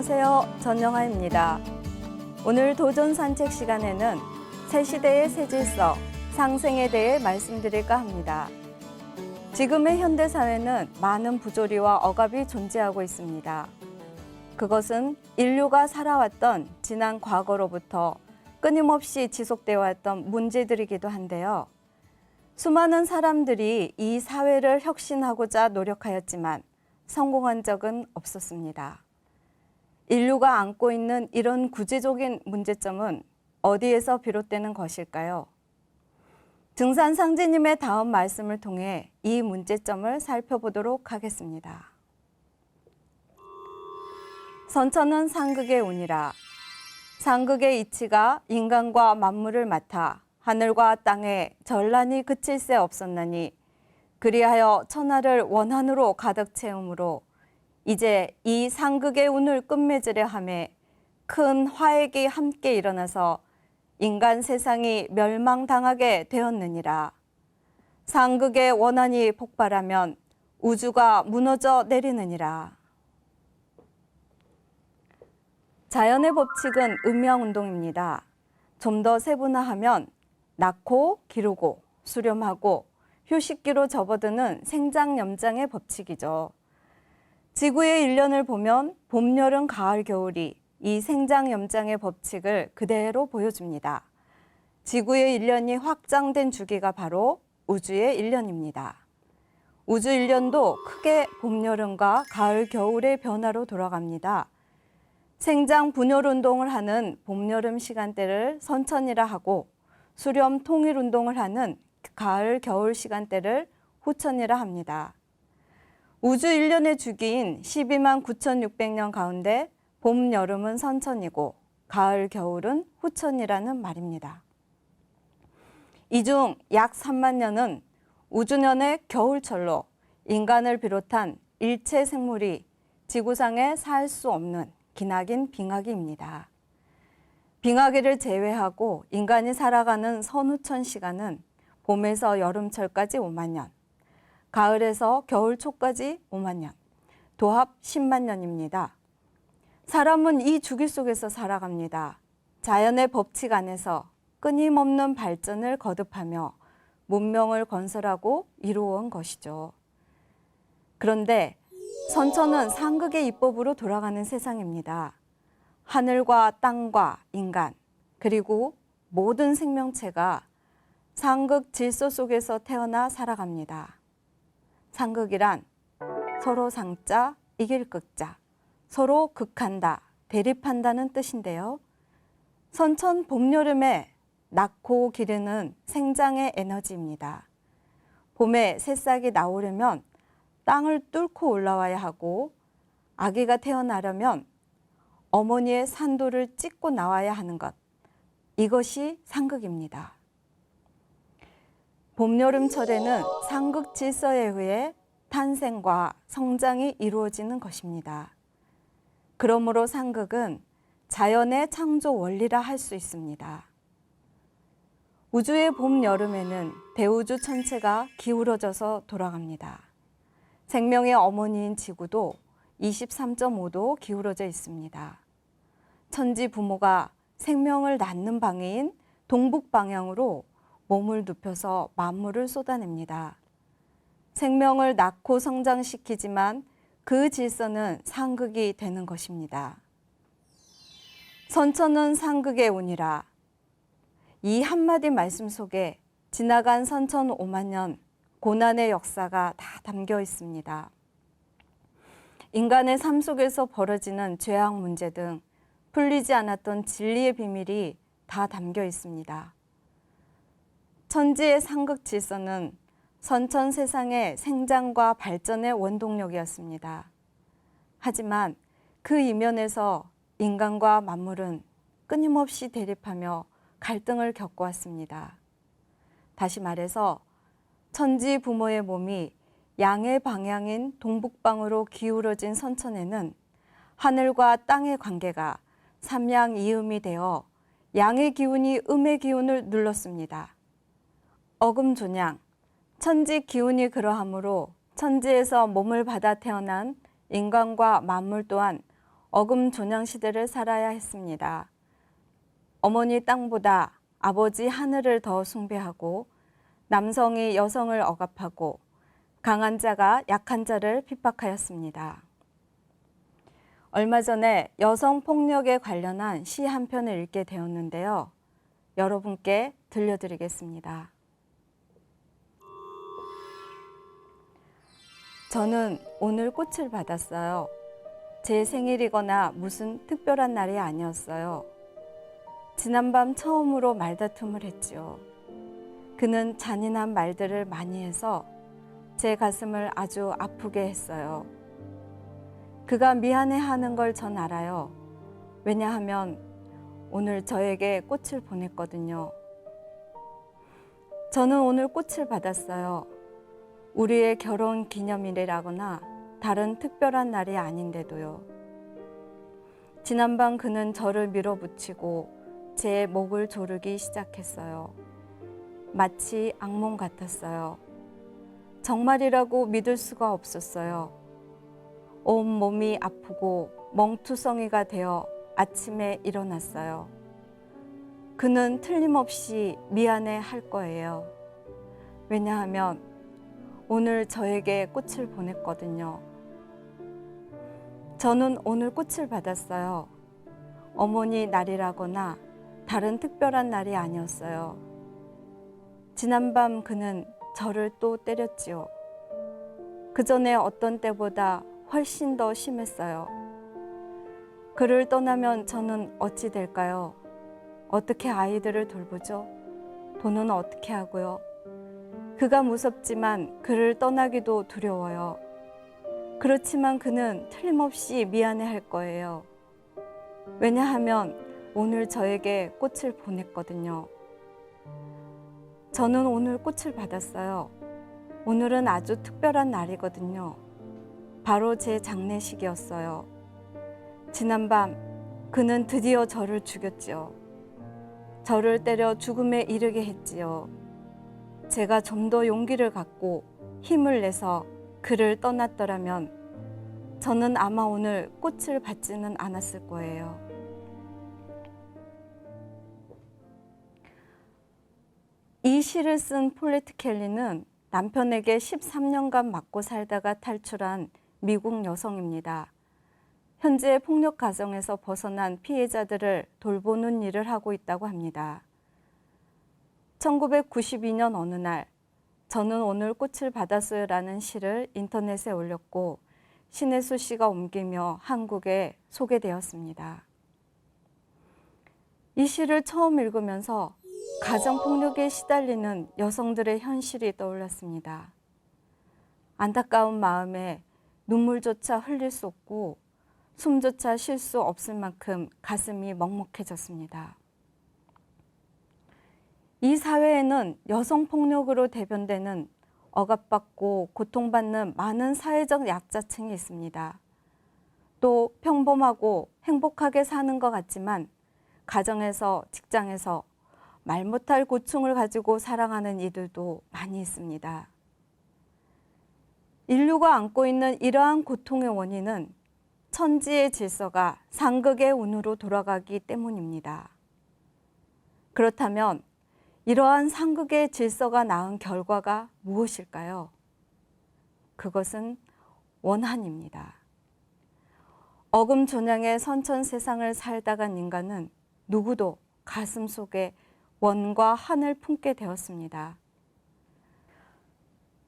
안녕하세요. 전영아입니다. 오늘 도전 산책 시간에는 새 시대의 새 질서, 상생에 대해 말씀드릴까 합니다. 지금의 현대 사회는 많은 부조리와 억압이 존재하고 있습니다. 그것은 인류가 살아왔던 지난 과거로부터 끊임없이 지속되어 왔던 문제들이기도 한데요. 수많은 사람들이 이 사회를 혁신하고자 노력하였지만 성공한 적은 없었습니다. 인류가 안고 있는 이런 구체적인 문제점은 어디에서 비롯되는 것일까요? 등산 상제님의 다음 말씀을 통해 이 문제점을 살펴보도록 하겠습니다. 선천은 상극의 운이라. 상극의 이치가 인간과 만물을 맡아 하늘과 땅에 전란이 그칠 새 없었나니 그리하여 천하를 원한으로 가득 채우므로 이제 이 상극의 운을 끝맺으려 함에 큰 화액이 함께 일어나서 인간 세상이 멸망당하게 되었느니라. 상극의 원한이 폭발하면 우주가 무너져 내리느니라. 자연의 법칙은 음양운동입니다. 좀 더 세분화하면 낳고 기르고 수렴하고 휴식기로 접어드는 생장염장의 법칙이죠. 지구의 일년을 보면 봄, 여름, 가을, 겨울이 이 생장 염장의 법칙을 그대로 보여줍니다. 지구의 일년이 확장된 주기가 바로 우주의 일년입니다. 우주 일년도 크게 봄, 여름과 가을, 겨울의 변화로 돌아갑니다. 생장 분열 운동을 하는 봄, 여름 시간대를 선천이라 하고 수렴 통일 운동을 하는 가을, 겨울 시간대를 후천이라 합니다. 우주 1년의 주기인 12만 9,600년 가운데 봄, 여름은 선천이고 가을, 겨울은 후천이라는 말입니다. 이 중 약 3만 년은 우주년의 겨울철로 인간을 비롯한 일체 생물이 지구상에 살 수 없는 기나긴 빙하기입니다. 빙하기를 제외하고 인간이 살아가는 선후천 시간은 봄에서 여름철까지 5만 년, 가을에서 겨울 초까지 5만 년, 도합 10만 년입니다. 사람은 이 주기 속에서 살아갑니다. 자연의 법칙 안에서 끊임없는 발전을 거듭하며 문명을 건설하고 이루어온 것이죠. 그런데 선천은 상극의 입법으로 돌아가는 세상입니다. 하늘과 땅과 인간, 그리고 모든 생명체가 상극 질서 속에서 태어나 살아갑니다. 상극이란 서로 상자, 이길 극자, 서로 극한다, 대립한다는 뜻인데요. 선천 봄, 여름에 낳고 기르는 생장의 에너지입니다. 봄에 새싹이 나오려면 땅을 뚫고 올라와야 하고 아기가 태어나려면 어머니의 산도를 찍고 나와야 하는 것. 이것이 상극입니다. 봄, 여름철에는 상극 질서에 의해 탄생과 성장이 이루어지는 것입니다. 그러므로 상극은 자연의 창조 원리라 할 수 있습니다. 우주의 봄, 여름에는 대우주 전체가 기울어져서 돌아갑니다. 생명의 어머니인 지구도 23.5도 기울어져 있습니다. 천지 부모가 생명을 낳는 방해인 동북 방향으로 몸을 눕혀서 만물을 쏟아냅니다. 생명을 낳고 성장시키지만 그 질서는 상극이 되는 것입니다. 선천은 상극의 운이라. 이 한마디 말씀 속에 지나간 선천 5만 년 고난의 역사가 다 담겨 있습니다. 인간의 삶 속에서 벌어지는 죄악 문제 등 풀리지 않았던 진리의 비밀이 다 담겨 있습니다. 천지의 상극 질서는 선천 세상의 생장과 발전의 원동력이었습니다. 하지만 그 이면에서 인간과 만물은 끊임없이 대립하며 갈등을 겪어왔습니다. 다시 말해서 천지 부모의 몸이 양의 방향인 동북방으로 기울어진 선천에는 하늘과 땅의 관계가 삼양이음이 되어 양의 기운이 음의 기운을 눌렀습니다. 어금존양, 천지 기운이 그러하므로 천지에서 몸을 받아 태어난 인간과 만물 또한 어금 존양 시대를 살아야 했습니다. 어머니 땅보다 아버지 하늘을 더 숭배하고 남성이 여성을 억압하고 강한 자가 약한 자를 핍박하였습니다. 얼마 전에 여성 폭력에 관련한 시 한 편을 읽게 되었는데요. 여러분께 들려드리겠습니다. 저는 오늘 꽃을 받았어요. 제 생일이거나 무슨 특별한 날이 아니었어요. 지난밤 처음으로 말다툼을 했지요. 그는 잔인한 말들을 많이 해서 제 가슴을 아주 아프게 했어요. 그가 미안해 하는 걸 전 알아요. 왜냐하면 오늘 저에게 꽃을 보냈거든요. 저는 오늘 꽃을 받았어요. 우리의 결혼 기념일이라거나 다른 특별한 날이 아닌데도요. 지난밤 그는 저를 밀어붙이고 제 목을 조르기 시작했어요. 마치 악몽 같았어요. 정말이라고 믿을 수가 없었어요. 온 몸이 아프고 멍투성이가 되어 아침에 일어났어요. 그는 틀림없이 미안해 할 거예요. 왜냐하면 오늘 저에게 꽃을 보냈거든요. 저는 오늘 꽃을 받았어요. 어머니 날이라거나 다른 특별한 날이 아니었어요. 지난밤 그는 저를 또 때렸지요. 그 전에 어떤 때보다 훨씬 더 심했어요. 그를 떠나면 저는 어찌 될까요? 어떻게 아이들을 돌보죠? 돈은 어떻게 하고요? 그가 무섭지만 그를 떠나기도 두려워요. 그렇지만 그는 틀림없이 미안해 할 거예요. 왜냐하면 오늘 저에게 꽃을 보냈거든요. 저는 오늘 꽃을 받았어요. 오늘은 아주 특별한 날이거든요. 바로 제 장례식이었어요. 지난밤 그는 드디어 저를 죽였지요. 저를 때려 죽음에 이르게 했지요. 제가 좀 더 용기를 갖고 힘을 내서 그를 떠났더라면 저는 아마 오늘 꽃을 받지는 않았을 거예요. 이 시를 쓴 폴리트 켈리는 남편에게 13년간 맞고 살다가 탈출한 미국 여성입니다. 현재 폭력 가정에서 벗어난 피해자들을 돌보는 일을 하고 있다고 합니다. 1992년 어느 날 저는 오늘 꽃을 받았어요라는 시를 인터넷에 올렸고 신혜수 씨가 옮기며 한국에 소개되었습니다. 이 시를 처음 읽으면서 가정폭력에 시달리는 여성들의 현실이 떠올랐습니다. 안타까운 마음에 눈물조차 흘릴 수 없고 숨조차 쉴 수 없을 만큼 가슴이 먹먹해졌습니다. 이 사회에는 여성 폭력으로 대변되는 억압받고 고통받는 많은 사회적 약자층이 있습니다. 또 평범하고 행복하게 사는 것 같지만 가정에서 직장에서 말 못할 고충을 가지고 살아가는 이들도 많이 있습니다. 인류가 안고 있는 이러한 고통의 원인은 천지의 질서가 상극의 운으로 돌아가기 때문입니다. 그렇다면 이러한 상극의 질서가 낳은 결과가 무엇일까요? 그것은 원한입니다. 어금 존양의 선천 세상을 살다간 인간은 누구도 가슴 속에 원과 한을 품게 되었습니다.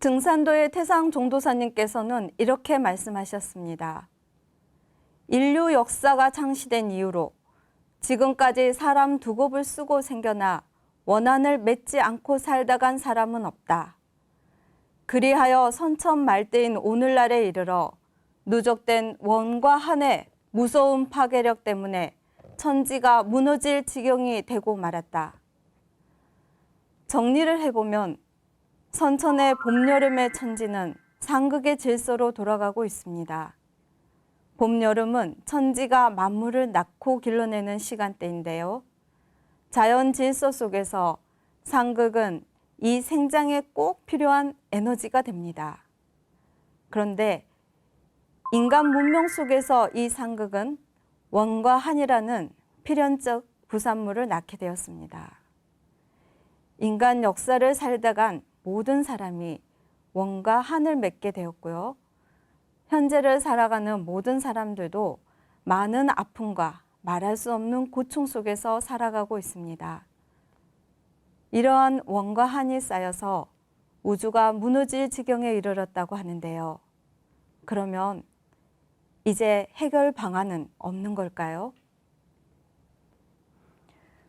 등산도의 태상 종도사님께서는 이렇게 말씀하셨습니다. 인류 역사가 창시된 이후로 지금까지 사람 두 곱을 쓰고 생겨나 원한을 맺지 않고 살다간 사람은 없다. 그리하여 선천 말대인 오늘날에 이르러 누적된 원과 한의 무서운 파괴력 때문에 천지가 무너질 지경이 되고 말았다. 정리를 해보면 선천의 봄, 여름의 천지는 상극의 질서로 돌아가고 있습니다. 봄, 여름은 천지가 만물을 낳고 길러내는 시간대인데요. 자연 질서 속에서 상극은 이 생장에 꼭 필요한 에너지가 됩니다. 그런데 인간 문명 속에서 이 상극은 원과 한이라는 필연적 부산물을 낳게 되었습니다. 인간 역사를 살다간 모든 사람이 원과 한을 맺게 되었고요. 현재를 살아가는 모든 사람들도 많은 아픔과 말할 수 없는 고충 속에서 살아가고 있습니다. 이러한 원과 한이 쌓여서 우주가 무너질 지경에 이르렀다고 하는데요. 그러면 이제 해결 방안은 없는 걸까요?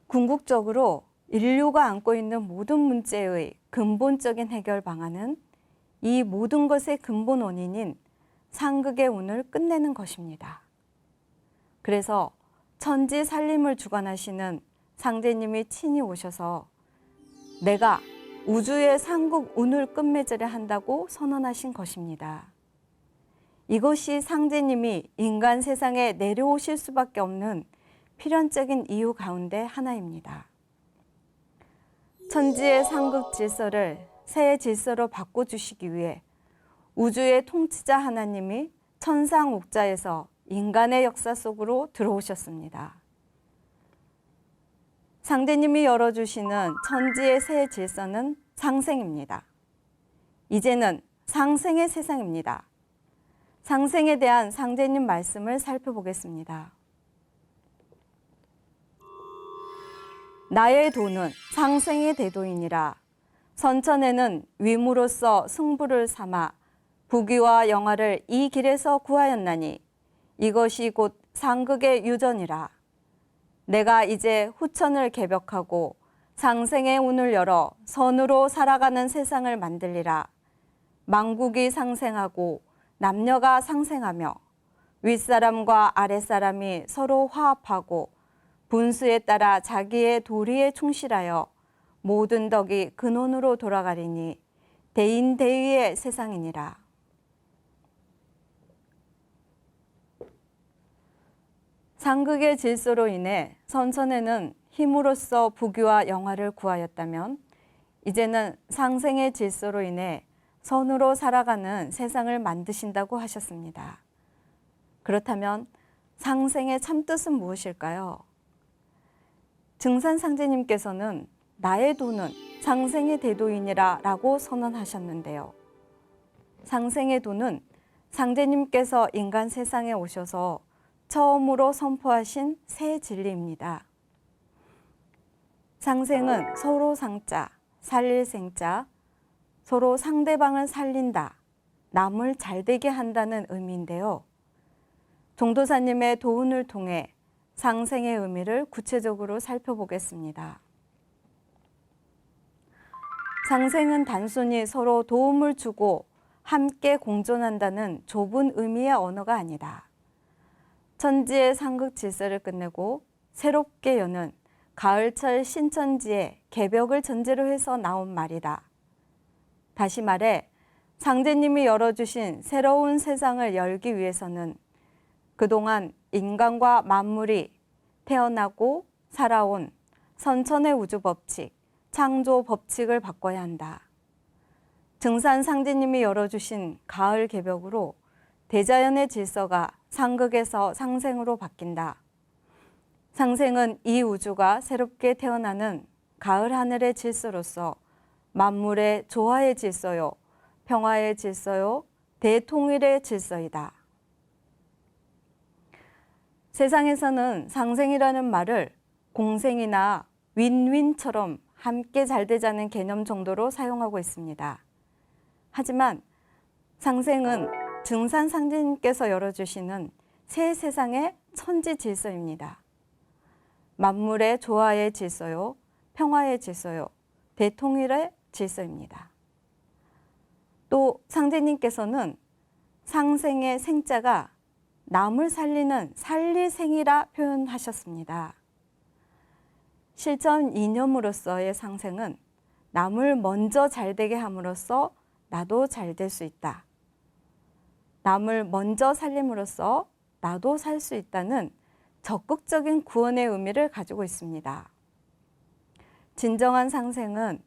궁극적으로 인류가 안고 있는 모든 문제의 근본적인 해결 방안은 이 모든 것의 근본 원인인 상극의 운을 끝내는 것입니다. 그래서 천지 살림을 주관하시는 상제님이 친히 오셔서 내가 우주의 상극 운을 끝맺으려 한다고 선언하신 것입니다. 이것이 상제님이 인간 세상에 내려오실 수밖에 없는 필연적인 이유 가운데 하나입니다. 천지의 상극 질서를 새 질서로 바꿔주시기 위해 우주의 통치자 하나님이 천상 옥자에서 인간의 역사 속으로 들어오셨습니다. 상대님이 열어주시는 천지의 새 질서는 상생입니다. 이제는 상생의 세상입니다. 상생에 대한 상제님 말씀을 살펴보겠습니다. 나의 도는 상생의 대도이니라. 선천에는 위무로서 승부를 삼아 부귀와 영화를 이 길에서 구하였나니 이것이 곧 상극의 유전이라. 내가 이제 후천을 개벽하고 상생의 운을 열어 선으로 살아가는 세상을 만들리라. 망국이 상생하고 남녀가 상생하며 윗사람과 아랫사람이 서로 화합하고 분수에 따라 자기의 도리에 충실하여 모든 덕이 근원으로 돌아가리니 대인대위의 세상이니라. 상극의 질서로 인해 선천에는 힘으로써 부귀와 영화를 구하였다면 이제는 상생의 질서로 인해 선으로 살아가는 세상을 만드신다고 하셨습니다. 그렇다면 상생의 참뜻은 무엇일까요? 증산상제님께서는 나의 도는 상생의 대도인이라 라고 선언하셨는데요. 상생의 도는 상제님께서 인간 세상에 오셔서 처음으로 선포하신 새 진리입니다. 상생은 서로 상자, 살릴 생자, 서로 상대방을 살린다, 남을 잘되게 한다는 의미인데요. 종도사님의 도운을 통해 상생의 의미를 구체적으로 살펴보겠습니다. 상생은 단순히 서로 도움을 주고 함께 공존한다는 좁은 의미의 언어가 아니다. 천지의 상극 질서를 끝내고 새롭게 여는 가을철 신천지의 개벽을 전제로 해서 나온 말이다. 다시 말해 상제님이 열어주신 새로운 세상을 열기 위해서는 그동안 인간과 만물이 태어나고 살아온 선천의 우주 법칙, 창조 법칙을 바꿔야 한다. 증산 상제님이 열어주신 가을 개벽으로 대자연의 질서가 상극에서 상생으로 바뀐다. 상생은 이 우주가 새롭게 태어나는 가을 하늘의 질서로서 만물의 조화의 질서요, 평화의 질서요, 대통일의 질서이다. 세상에서는 상생이라는 말을 공생이나 윈윈처럼 함께 잘 되자는 개념 정도로 사용하고 있습니다. 하지만 상생은 증산 상제님께서 열어주시는 새 세상의 천지 질서입니다. 만물의 조화의 질서요, 평화의 질서요, 대통일의 질서입니다. 또 상제님께서는 상생의 생자가 남을 살리는 살리생이라 표현하셨습니다. 실전 이념으로서의 상생은 남을 먼저 잘되게 함으로써 나도 잘 될 수 있다. 남을 먼저 살림으로써 나도 살 수 있다는 적극적인 구원의 의미를 가지고 있습니다. 진정한 상생은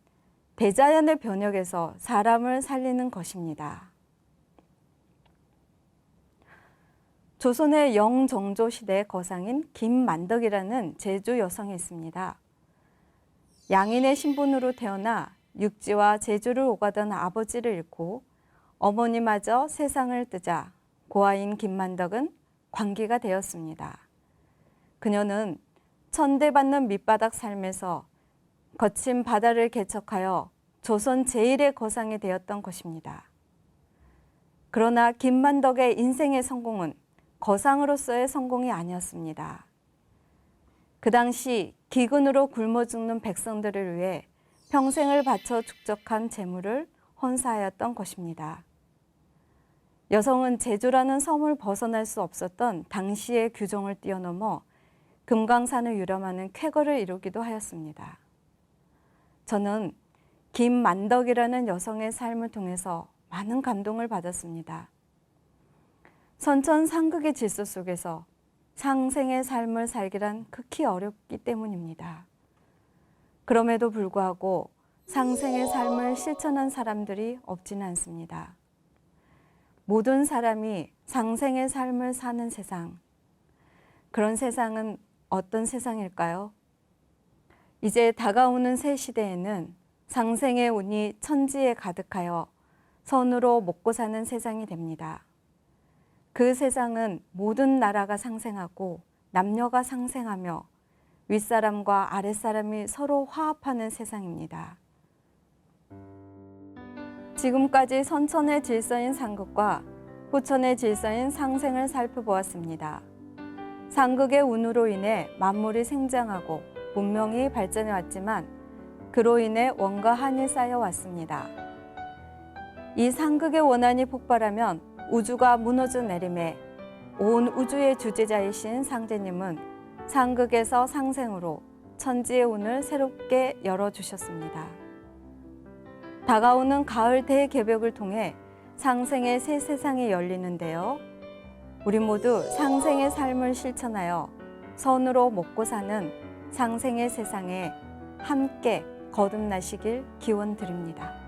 대자연의 변혁에서 사람을 살리는 것입니다. 조선의 영정조 시대의 거상인 김만덕이라는 제주 여성이 있습니다. 양인의 신분으로 태어나 육지와 제주를 오가던 아버지를 잃고 어머니마저 세상을 뜨자 고아인 김만덕은 광기가 되었습니다. 그녀는 천대받는 밑바닥 삶에서 거친 바다를 개척하여 조선 제1의 거상이 되었던 것입니다. 그러나 김만덕의 인생의 성공은 거상으로서의 성공이 아니었습니다. 그 당시 기근으로 굶어 죽는 백성들을 위해 평생을 바쳐 축적한 재물을 헌사하였던 것입니다. 여성은 제주라는 섬을 벗어날 수 없었던 당시의 규정을 뛰어넘어 금강산을 유람하는 쾌거를 이루기도 하였습니다. 저는 김만덕이라는 여성의 삶을 통해서 많은 감동을 받았습니다. 선천 상극의 질서 속에서 상생의 삶을 살기란 극히 어렵기 때문입니다. 그럼에도 불구하고 상생의 삶을 실천한 사람들이 없지는 않습니다. 모든 사람이 상생의 삶을 사는 세상. 그런 세상은 어떤 세상일까요? 이제 다가오는 새 시대에는 상생의 운이 천지에 가득하여 선으로 먹고 사는 세상이 됩니다. 그 세상은 모든 나라가 상생하고 남녀가 상생하며 윗사람과 아랫사람이 서로 화합하는 세상입니다. 지금까지 선천의 질서인 상극과 후천의 질서인 상생을 살펴보았습니다. 상극의 운으로 인해 만물이 생장하고 문명이 발전해 왔지만 그로 인해 원과 한이 쌓여 왔습니다. 이 상극의 원한이 폭발하면 우주가 무너져 내림에 온 우주의 주제자이신 상제님은 상극에서 상생으로 천지의 운을 새롭게 열어주셨습니다. 다가오는 가을 대개벽을 통해 상생의 새 세상이 열리는데요. 우리 모두 상생의 삶을 실천하여 선으로 먹고 사는 상생의 세상에 함께 거듭나시길 기원 드립니다.